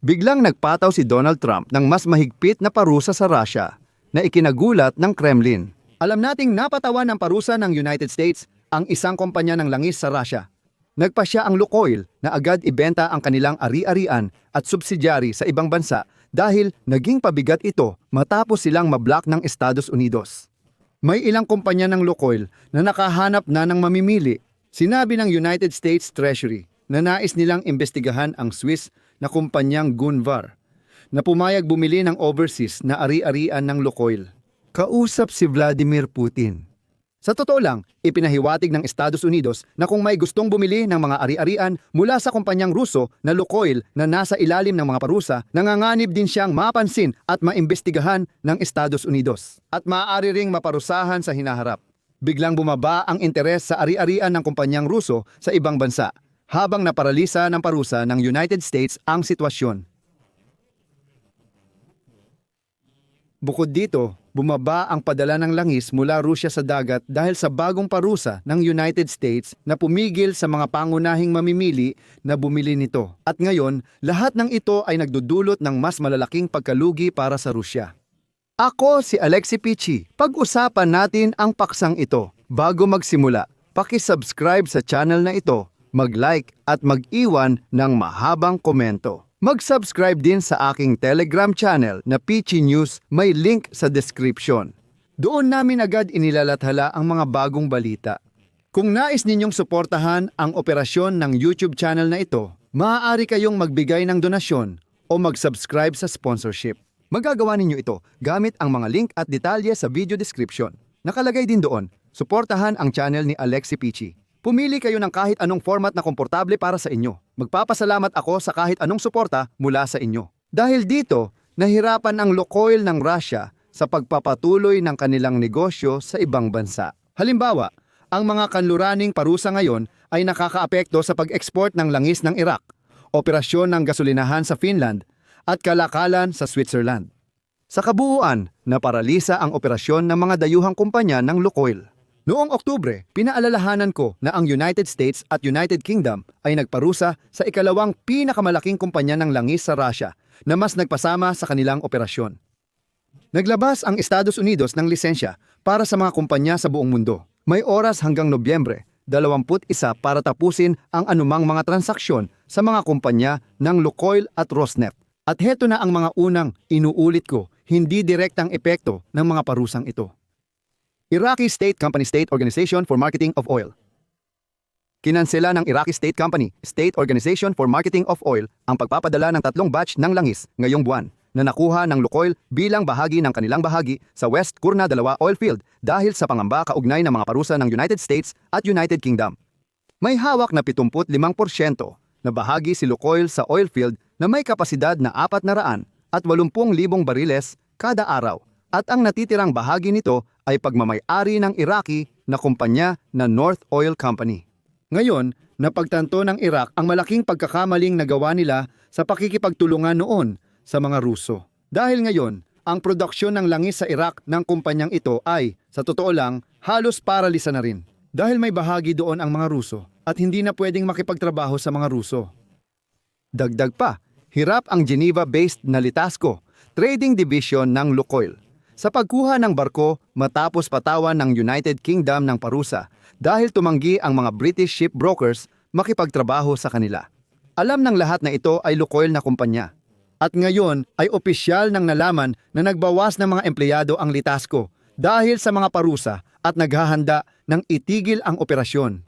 Biglang nagpataw si Donald Trump ng mas mahigpit na parusa sa Russia na ikinagulat ng Kremlin. Alam nating napatawan ng parusa ng United States ang isang kumpanya ng langis sa Russia. Nagpa siya ang Lukoil na agad ibenta ang kanilang ari-arian at subsidyary sa ibang bansa dahil naging pabigat ito matapos silang mablock ng Estados Unidos. May ilang kumpanya ng Lukoil na nakahanap na ng mamimili. Sinabi ng United States Treasury na nais nilang imbestigahan ang Swiss na kumpanyang Gunvar na pumayag bumili ng overseas na ari-arian ng Lukoil. Kausap si Vladimir Putin. Sa totoo lang, ipinahiwatig ng Estados Unidos na kung may gustong bumili ng mga ari-arian mula sa kumpanyang Ruso na Lukoil na nasa ilalim ng mga parusa, nanganganib din siyang mapansin at maimbestigahan ng Estados Unidos. At maaari ring maparusahan sa hinaharap. Biglang bumaba ang interes sa ari-arian ng kumpanyang Ruso sa ibang bansa, habang naparalisa ng parusa ng United States ang sitwasyon. Bukod dito, bumaba ang padala ng langis mula Rusya sa dagat dahil sa bagong parusa ng United States na pumigil sa mga pangunahing mamimili na bumili nito. At ngayon, lahat ng ito ay nagdudulot ng mas malalaking pagkalugi para sa Rusya. Ako si Alexi Pichi. Pag-usapan natin ang paksang ito. Bago magsimula, paki-subscribe sa channel na ito, mag-like at mag-iwan ng mahabang komento. Mag-subscribe din sa aking Telegram channel na Pichi News, may link sa description. Doon namin agad inilalathala ang mga bagong balita. Kung nais ninyong suportahan ang operasyon ng YouTube channel na ito, maaari kayong magbigay ng donasyon o mag-subscribe sa sponsorship. Magagawa ninyo ito gamit ang mga link at detalye sa video description. Nakalagay din doon, suportahan ang channel ni Alexi Pichi. Pumili kayo ng kahit anong format na komportable para sa inyo. Magpapasalamat ako sa kahit anong suporta mula sa inyo. Dahil dito, nahirapan ang Lukoil ng Russia sa pagpapatuloy ng kanilang negosyo sa ibang bansa. Halimbawa, ang mga kanluraning parusa ngayon ay nakakaapekto sa pag-export ng langis ng Iraq, operasyon ng gasolinahan sa Finland, at kalakalan sa Switzerland. Sa kabuuan, naparalisa ang operasyon ng mga dayuhang kumpanya ng Lukoil. Noong Oktubre, pinaalalahanan ko na ang United States at United Kingdom ay nagparusa sa ikalawang pinakamalaking kumpanya ng langis sa Russia na mas nagpasama sa kanilang operasyon. Naglabas ang Estados Unidos ng lisensya para sa mga kumpanya sa buong mundo. May oras hanggang Nobyembre, 21 para tapusin ang anumang mga transaksyon sa mga kumpanya ng Lukoil at Rosneft. At heto na ang mga unang inuulit ko, hindi direktang epekto ng mga parusang ito. Iraqi State Company State Organization for Marketing of Oil. Kinansela ng Iraqi State Company, State Organization for Marketing of Oil, ang pagpapadala ng tatlong batch ng langis ngayong buwan na nakuha ng Lukoil bilang bahagi ng kanilang bahagi sa West Kurna 2 oil field dahil sa pangamba kaugnay ng mga parusa ng United States at United Kingdom. May hawak na 75% na bahagi si Lukoil sa oil field na may kapasidad na 400 at 80,000 bariles kada araw at ang natitirang bahagi nito ay pagmamay-ari ng Iraqi na kumpanya na North Oil Company. Ngayon, napagtanto ng Iraq ang malaking pagkakamaling nagawa nila sa pakikipagtulungan noon sa mga Ruso. Dahil ngayon, ang produksyon ng langis sa Iraq ng kumpanyang ito ay, sa totoo lang, halos paralisa na rin. Dahil may bahagi doon ang mga Ruso at hindi na pwedeng makipagtrabaho sa mga Ruso. Dagdag pa, hirap ang Geneva-based na Litasco, trading division ng Lukoil, sa pagkuha ng barko matapos patawan ng United Kingdom ng parusa dahil tumanggi ang mga British shipbrokers makipagtrabaho sa kanila. Alam ng lahat na ito ay Lukoil na kumpanya. At ngayon ay opisyal ng nalaman na nagbawas ng mga empleyado ang Litasco dahil sa mga parusa at naghahanda ng itigil ang operasyon.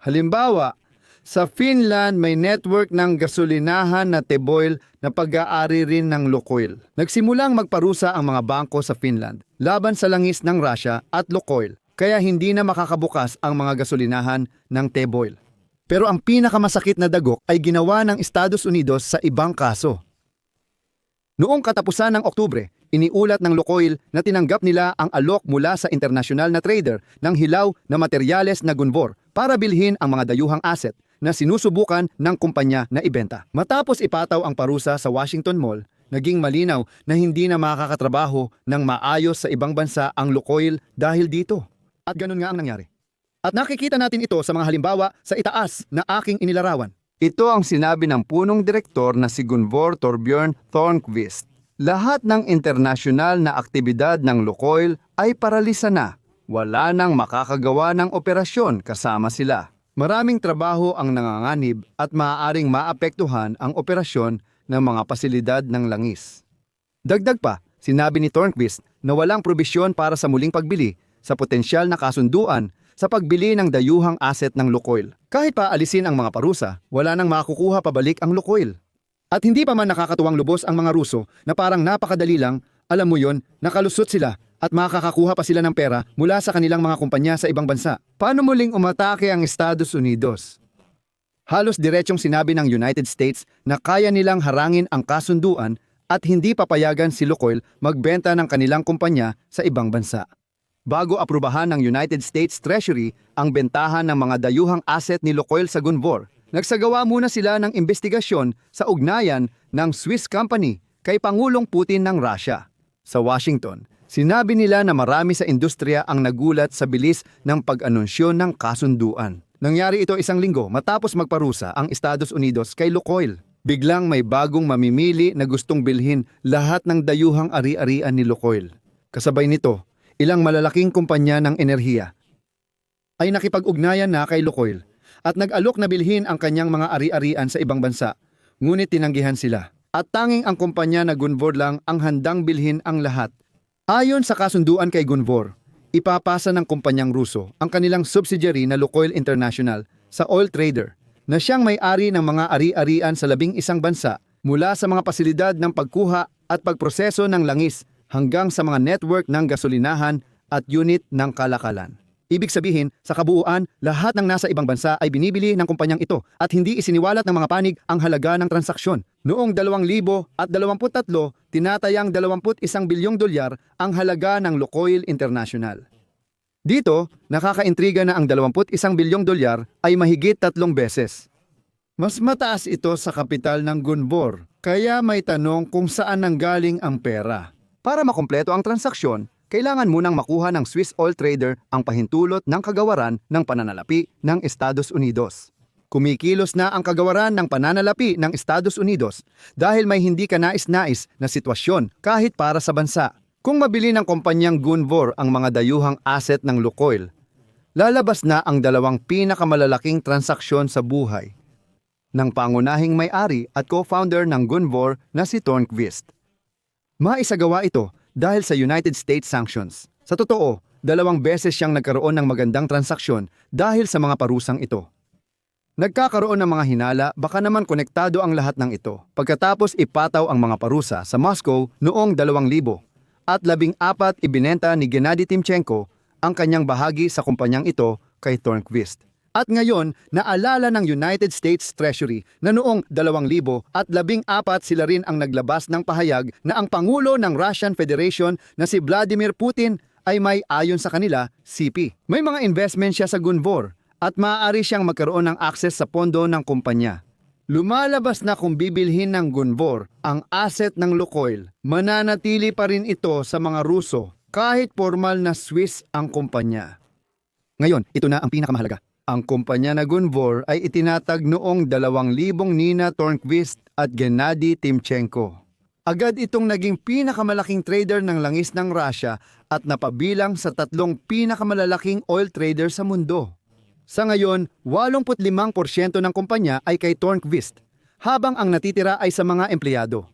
Halimbawa, sa Finland may network ng gasolinahan na Teboil na pag-aari rin ng Lukoil. Nagsimulang magparusa ang mga bangko sa Finland laban sa langis ng Russia at Lukoil kaya hindi na makakabukas ang mga gasolinahan ng Teboil. Pero ang pinakamasakit na dagok ay ginawa ng Estados Unidos sa ibang kaso. Noong katapusan ng Oktubre, iniulat ng Lukoil na tinanggap nila ang alok mula sa internasyonal na trader ng hilaw na materyales na gunvor para bilhin ang mga dayuhang asset na sinusubukan ng kumpanya na ibenta. Matapos ipataw ang parusa sa Washington Mall, naging malinaw na hindi na makakatrabaho ng maayos sa ibang bansa ang Lukoil dahil dito. At ganun nga ang nangyari. At nakikita natin ito sa mga halimbawa sa itaas na aking inilarawan. Ito ang sinabi ng punong direktor na si Gunvor Torbjörn Thornqvist. Lahat ng internasyonal na aktibidad ng Lukoil ay paralisa na. Wala nang makakagawa ng operasyon kasama sila. Maraming trabaho ang nanganganib at maaaring maapektuhan ang operasyon ng mga pasilidad ng langis. Dagdag pa, sinabi ni Thornquist na walang probisyon para sa muling pagbili sa potensyal na kasunduan sa pagbili ng dayuhang asset ng Lukoil. Kahit pa alisin ang mga parusa, wala nang makukuha pabalik ang Lukoil. At hindi pa man nakakatuwang lubos ang mga Ruso na parang napakadali lang, alam mo yon, nakalusot sila at makakakuha pa sila ng pera mula sa kanilang mga kumpanya sa ibang bansa. Paano muling umatake ang Estados Unidos? Halos diretsong sinabi ng United States na kaya nilang harangin ang kasunduan at hindi papayagan si Lukoil magbenta ng kanilang kumpanya sa ibang bansa. Bago aprubahan ng United States Treasury ang bentahan ng mga dayuhang asset ni Lukoil sa Gunvor, nagsagawa muna sila ng investigasyon sa ugnayan ng Swiss company kay Pangulong Putin ng Russia. Sa Washington, sinabi nila na marami sa industriya ang nagulat sa bilis ng pag-anunsyo ng kasunduan. Nangyari ito isang linggo matapos magparusa ang Estados Unidos kay Lukoil. Biglang may bagong mamimili na gustong bilhin lahat ng dayuhang ari-arian ni Lukoil. Kasabay nito, ilang malalaking kumpanya ng enerhiya ay nakipag-ugnayan na kay Lukoil at nag-alok na bilhin ang kanyang mga ari-arian sa ibang bansa, ngunit tinanggihan sila. At tanging ang kumpanya na Gunvor lang ang handang bilhin ang lahat. Ayon sa kasunduan kay Gunvor, ipapasa ng kumpanyang Ruso ang kanilang subsidiary na Lukoil International sa oil trader na siyang may-ari ng mga ari-arian sa labing isang bansa mula sa mga pasilidad ng pagkuha at pagproseso ng langis hanggang sa mga network ng gasolinahan at unit ng kalakalan. Ibig sabihin, sa kabuuan, lahat ng nasa ibang bansa ay binibili ng kumpanyang ito at hindi isiniwalat ng mga panig ang halaga ng transaksyon. Noong 2023, tinatayang 21 bilyong dolyar ang halaga ng Lukoil International. Dito, nakakaintriga na ang 21 bilyong dolyar ay mahigit tatlong beses. Mas mataas ito sa kapital ng Gunvor, kaya may tanong kung saan nanggaling ang pera. Para makompleto ang transaksyon, kailangan munang makuha ng Swiss oil trader ang pahintulot ng kagawaran ng pananalapi ng Estados Unidos. Kumikilos na ang kagawaran ng pananalapi ng Estados Unidos dahil may hindi kanais-nais na sitwasyon kahit para sa bansa. Kung mabili ng kumpanyang Gunvor ang mga dayuhang asset ng Lukoil, lalabas na ang dalawang pinakamalalaking transaksyon sa buhay ng pangunahing may-ari at co-founder ng Gunvor na si Tornqvist. Maisagawa ito dahil sa United States sanctions. Sa totoo, dalawang beses siyang nagkaroon ng magandang transaksyon dahil sa mga parusang ito. Nagkakaroon ng mga hinala, baka naman konektado ang lahat ng ito. Pagkatapos ipataw ang mga parusa sa Moscow noong 2000 at labing apat ibinenta ni Gennady Timchenko ang kanyang bahagi sa kumpanyang ito kay Tornqvist. At ngayon, naalala ng United States Treasury na noong 2000 at labing apat sila rin ang naglabas ng pahayag na ang Pangulo ng Russian Federation na si Vladimir Putin ay may ayon sa kanila CP. May mga investment siya sa Gunvor at maaari siyang magkaroon ng access sa pondo ng kumpanya. Lumalabas na kung bibilhin ng Gunvor ang asset ng Lukoil, mananatili pa rin ito sa mga Ruso kahit formal na Swiss ang kumpanya. Ngayon, ito na ang pinakamahalaga. Ang kumpanya na Gunvor ay itinatag noong 2,000 Nina Tornqvist at Gennady Timchenko. Agad itong naging pinakamalaking trader ng langis ng Russia at napabilang sa tatlong pinakamalalaking oil trader sa mundo. Sa ngayon, 85% ng kumpanya ay kay Tornqvist, habang ang natitira ay sa mga empleyado.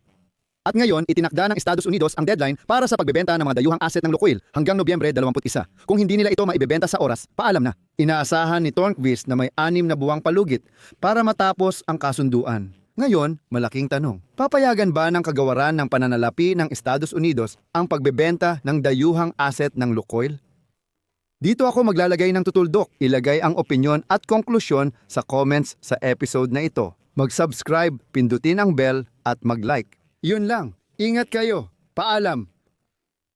At ngayon, itinakda ng Estados Unidos ang deadline para sa pagbebenta ng mga dayuhang asset ng Lukoil hanggang Nobyembre 21. Kung hindi nila ito maibebenta sa oras, paalam na. Inaasahan ni Tornqvist na may anim na buwang palugit para matapos ang kasunduan. Ngayon, malaking tanong. Papayagan ba ng kagawaran ng pananalapi ng Estados Unidos ang pagbebenta ng dayuhang asset ng Lukoil? Dito ako maglalagay ng tutuldok. Ilagay ang opinyon at konklusyon sa comments sa episode na ito. Mag-subscribe, pindutin ang bell at mag-like. Yun lang. Ingat kayo. Paalam.